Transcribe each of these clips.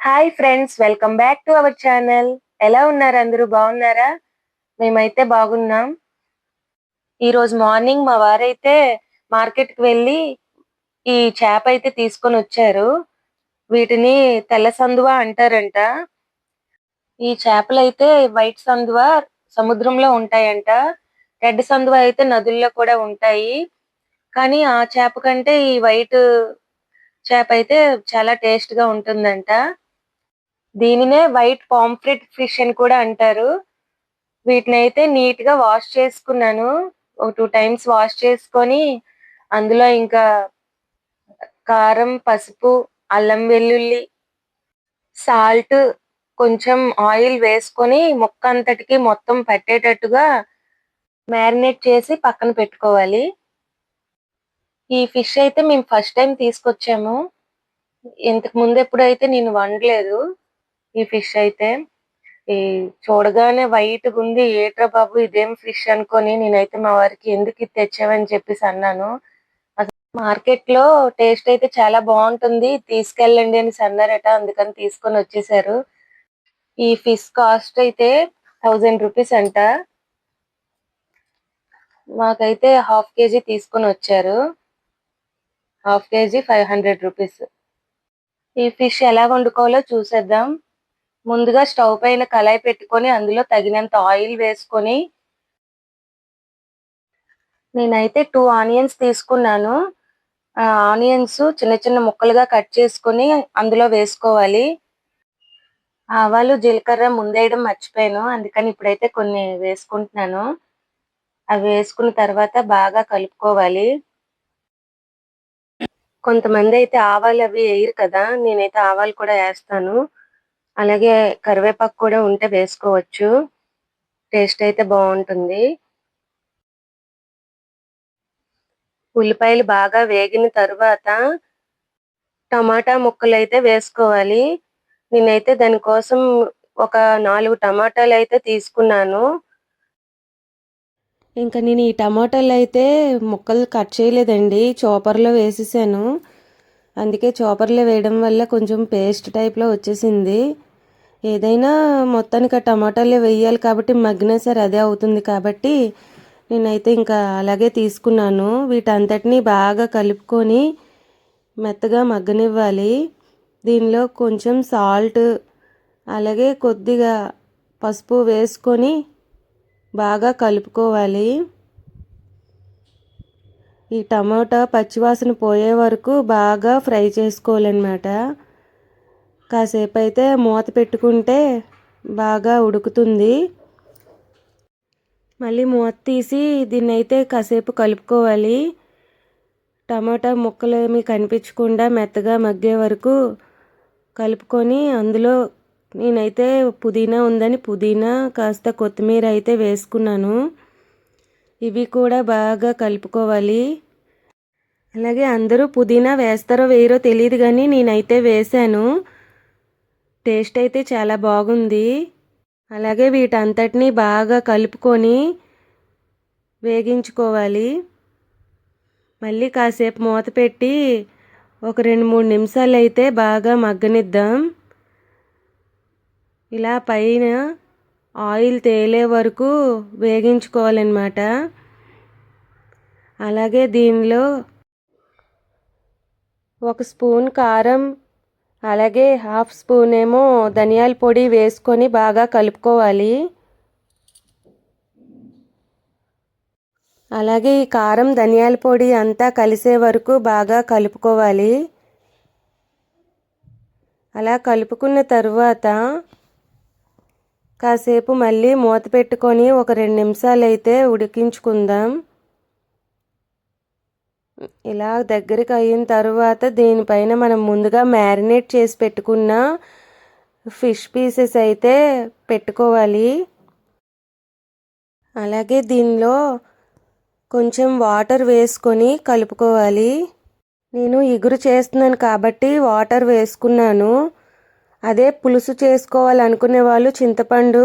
Hi friends welcome back to our channel ఎలా ఉన్నారు అందరూ? బాగున్నారా? మేమైతే బాగున్నాం. ఈ రోజు మార్నింగ్ మా వారైతే మార్కెట్కి వెళ్ళి ఈ చేప అయితే తీసుకొని వచ్చారు. వీటిని తెల్ల సందువ అంటారంట. ఈ చేపలు అయితే వైట్ సందువ సముద్రంలో ఉంటాయంట. రెడ్ సందువ అయితే నదుల్లో కూడా ఉంటాయి. కానీ ఆ చేప కంటే ఈ వైట్ చేప అయితే చాలా టేస్ట్గా ఉంటుందంట. దీనినే వైట్ పాంఫ్రెట్ ఫిష్ అని కూడా అంటారు. వీటిని అయితే నీట్గా వాష్ చేసుకున్నాను. ఒక టూ టైమ్స్ వాష్ చేసుకొని అందులో ఇంకా కారం పసుపు అల్లం వెల్లుల్లి సాల్ట్ కొంచెం ఆయిల్ వేసుకొని ముక్క అంతటికి మొత్తం పట్టేటట్టుగా మ్యారినేట్ చేసి పక్కన పెట్టుకోవాలి. ఈ ఫిష్ అయితే మేము ఫస్ట్ టైం తీసుకొచ్చాము. ఇంతకు ముందు ఎప్పుడైతే నేను వండలేదు ఈ ఫిష్ అయితే ఈ చూడగానే వైట్ ఉంది ఏట్రా బాబు ఇదేం ఫిష్ అనుకొని నేనైతే మా వారికి ఎందుకు ఇది తెచ్చావని చెప్పేసి అన్నాను. మార్కెట్లో టేస్ట్ అయితే చాలా బాగుంటుంది తీసుకెళ్ళండి అని అన్నారట అందుకని తీసుకొని వచ్చేసారు. ఈ ఫిష్ కాస్ట్ అయితే థౌజండ్ రూపీస్ అంట. మాకైతే హాఫ్ కేజీ తీసుకొని వచ్చారు. Half KG five hundred rupees. ఈ ఫిష్ ఎలా వండుకోవాలో చూసేద్దాం. ముందుగా స్టవ్ పైన కళాయి పెట్టుకొని అందులో తగినంత ఆయిల్ వేసుకొని నేనైతే టూ ఆనియన్స్ తీసుకున్నాను. ఆనియన్స్ చిన్న చిన్న ముక్కలుగా కట్ చేసుకొని అందులో వేసుకోవాలి. ఆవాలు జీలకర్ర ముందేయడం మర్చిపోయాను. అందుకని ఇప్పుడైతే కొన్ని వేసుకుంటున్నాను. అవి వేసుకున్న తర్వాత బాగా కలుపుకోవాలి. కొంతమంది అయితే ఆవాలు అవి వేయరు కదా. నేనైతే ఆవాలు కూడా వేస్తాను. అలాగే కరివేపాకు కూడా ఉంటే వేసుకోవచ్చు. టేస్ట్ అయితే బాగుంటుంది. ఉల్లిపాయలు బాగా వేగిన తర్వాత టమాటా ముక్కలు అయితే వేసుకోవాలి. నేనైతే దానికోసం ఒక నాలుగు టమాటాలు అయితే తీసుకున్నాను. ఇంకా నేను ఈ టమాటాలు అయితే ముక్కలు కట్ చేయలేదండి చాపర్లో వేసేసాను. అందుకే చాపర్లో వేయడం వల్ల కొంచెం పేస్ట్ టైప్లో వచ్చేసింది. ఏదైనా మొత్తానికి ఆ టమాటాలే వేయాలి కాబట్టి మగ్గినా సరే అదే అవుతుంది కాబట్టి నేనైతే ఇంకా అలాగే తీసుకున్నాను. వీటంతటిని బాగా కలుపుకొని మెత్తగా మగ్గనివ్వాలి. దీనిలో కొంచెం సాల్ట్ అలాగే కొద్దిగా పసుపు వేసుకొని బాగా కలుపుకోవాలి. ఈ టమాటా పచ్చివాసన పోయే వరకు బాగా ఫ్రై చేసుకోవాలన్నమాట. కాసేపు అయితే మూత పెట్టుకుంటే బాగా ఉడుకుతుంది. మళ్ళీ మూత తీసి దీన్ని అయితే కాసేపు కలుపుకోవాలి. టమాటా ముక్కలు ఏమి కనిపించకుండా మెత్తగా మగ్గే వరకు కలుపుకొని అందులో నేనైతే పుదీనా ఉందని పుదీనా కాస్త కొత్తిమీర అయితే వేసుకున్నాను. ఇవి కూడా బాగా కలుపుకోవాలి. అలాగే అందరూ పుదీనా వేస్తారో వేయరో తెలియదు కానీ నేనైతే వేశాను. టేస్ట్ అయితే చాలా బాగుంది. అలాగే వీటంతటిని బాగా కలుపుకొని వేగించుకోవాలి. మళ్ళీ కాసేపు మూత పెట్టి ఒక రెండు మూడు నిమిషాలు అయితే బాగా మగ్గనిద్దాం. ఇలా పైన ఆయిల్ తేలే వరకు వేగించుకోవాలన్నమాట. అలాగే దీనిలో ఒక స్పూన్ కారం అలాగే హాఫ్ స్పూన్ ఏమో ధనియాల పొడి వేసుకొని బాగా కలుపుకోవాలి. అలాగే ఈ కారం ధనియాల పొడి అంతా కలిసే వరకు బాగా కలుపుకోవాలి. అలా కలుపుకున్న తర్వాత కాసేపు మళ్ళీ మూత పెట్టుకొని ఒక రెండు నిమిషాలు అయితే ఉడికించుకుందాం. ఇలా దగ్గరికి అయిన తర్వాత దీనిపైన మనం ముందుగా మ్యారినేట్ చేసి పెట్టుకున్న ఫిష్ పీసెస్ అయితే పెట్టుకోవాలి. అలాగే దీనిలో కొంచెం వాటర్ వేసుకొని కలుపుకోవాలి. నేను ఇగురు చేస్తున్నాను కాబట్టి వాటర్ వేసుకున్నాను. అదే పులుసు చేసుకోవాలనుకునే వాళ్ళు చింతపండు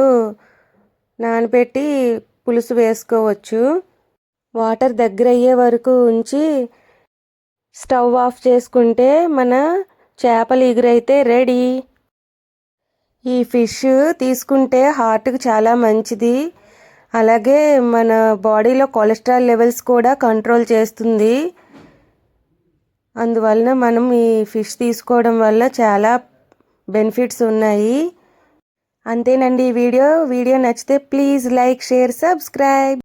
నానబెట్టి పులుసు వేసుకోవచ్చు. వాటర్ దగ్గర అయ్యే వరకు ఉంచి స్టవ్ ఆఫ్ చేసుకుంటే మన చేపలు ఎగురైతే రెడీ. ఈ ఫిష్ తీసుకుంటే హార్ట్కి చాలా మంచిది. అలాగే మన బాడీలో కొలెస్ట్రాల్ లెవెల్స్ కూడా కంట్రోల్ చేస్తుంది. అందువలన మనం ఈ ఫిష్ తీసుకోవడం వల్ల చాలా బెనిఫిట్స్ ఉన్నాయి. అంతేనండి ఈ వీడియో. వీడియో నచ్చితే ప్లీజ్ లైక్ షేర్ సబ్స్క్రైబ్.